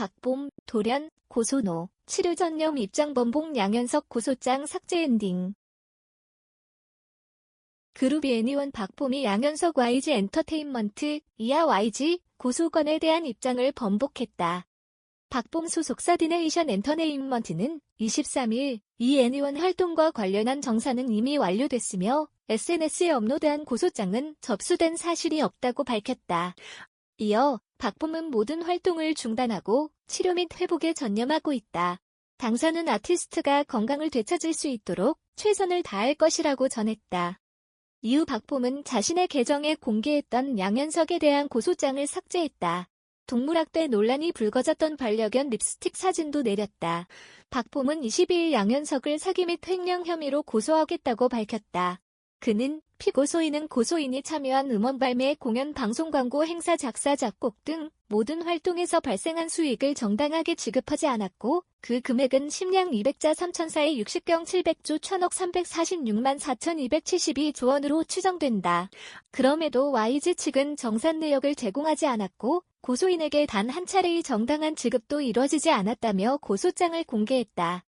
박봄, 돌연, 고소노, 치료 전념 입장 번복 양현석 고소장 삭제 엔딩. 그룹 애니원 박봄이 양현석 YG 엔터테인먼트, 이하 YG, 고소건에 대한 입장을 번복했다. 박봄 소속사 디네이션 엔터테인먼트는 23일 이 애니원 활동과 관련한 정사는 이미 완료됐으며 SNS에 업로드한 고소장은 접수된 사실이 없다고 밝혔다. 이어 박봄은 모든 활동을 중단하고 치료 및 회복에 전념하고 있다. 당사는 아티스트가 건강을 되찾을 수 있도록 최선을 다할 것이라고 전했다. 이후 박봄은 자신의 계정에 공개했던 양현석에 대한 고소장을 삭제했다. 동물학대 논란이 불거졌던 반려견 립스틱 사진도 내렸다. 박봄은 22일 양현석을 사기 및 횡령 혐의로 고소하겠다고 밝혔다. 그는 피고소인은 고소인이 참여한 음원 발매, 공연, 방송 광고, 행사, 작사, 작곡 등 모든 활동에서 발생한 수익을 정당하게 지급하지 않았고 그 금액은 심량 200자 3천사의 60경 700조 1000억 346만 4272조 원으로 추정된다. 그럼에도 YG 측은 정산 내역을 제공하지 않았고 고소인에게 단 한 차례의 정당한 지급도 이뤄지지 않았다며 고소장을 공개했다.